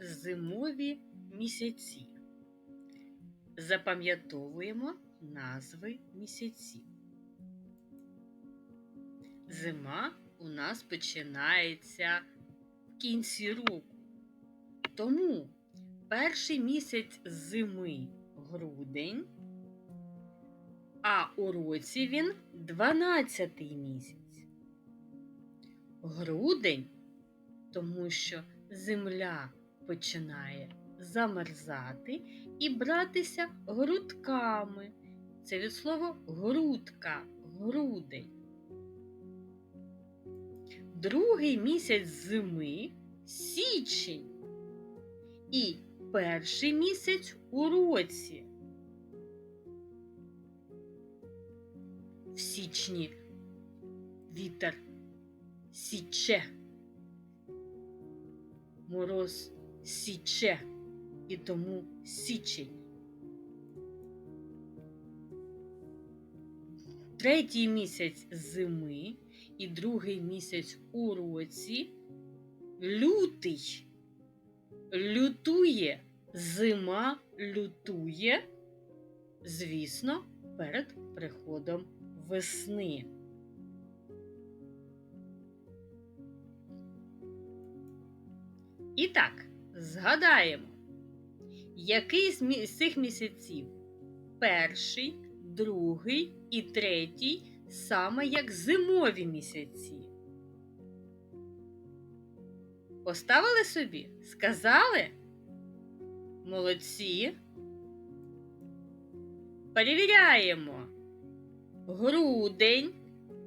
зимові місяці. Запам'ятовуємо назви місяців. Зима у нас починається в кінці року. Тому перший місяць зими грудень, а у році він 12 місяць. Грудень, тому що земля починає замерзати і братися грудками. Це від слова грудка, грудень. Другий місяць зими січень. І перший місяць у році. В січні вітер січе, мороз січе і тому січень. Третій місяць зими і другий місяць у році лютий. Лютує, зима лютує, звісно, перед приходом весни. І так, згадаємо, який з цих місяців перший, другий і третій саме як зимові місяці. Поставили собі? Сказали? Молодці. Перевіряємо. Грудень,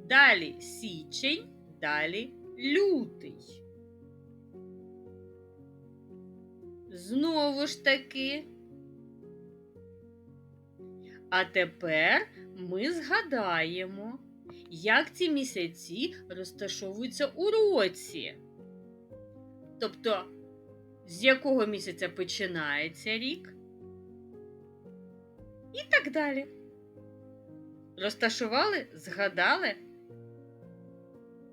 далі січень, далі лютий. Знову ж таки. А тепер ми згадаємо, як ці місяці розташовуються у році. Тобто, з якого місяця починається рік? І так далі. Розташували, згадали?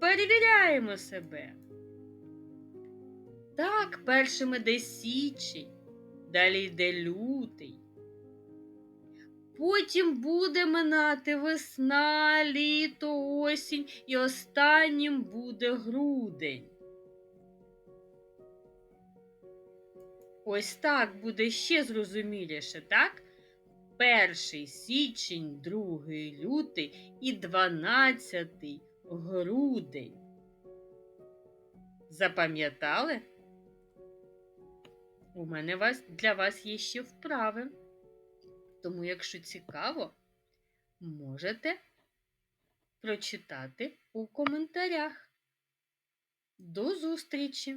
Перевіряємо себе. Так, першим іде січень, далі йде лютий. Потім буде минати весна, літо, осінь і останнім буде грудень. Ось так буде ще зрозуміліше, так? Перший січень, другий лютий і дванадцятий грудень. Запам'ятали? У мене вас, для вас є ще вправи. Тому, якщо цікаво, можете прочитати у коментарях. До зустрічі!